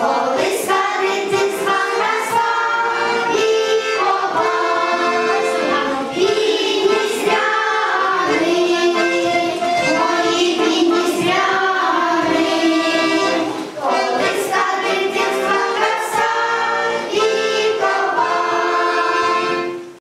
아.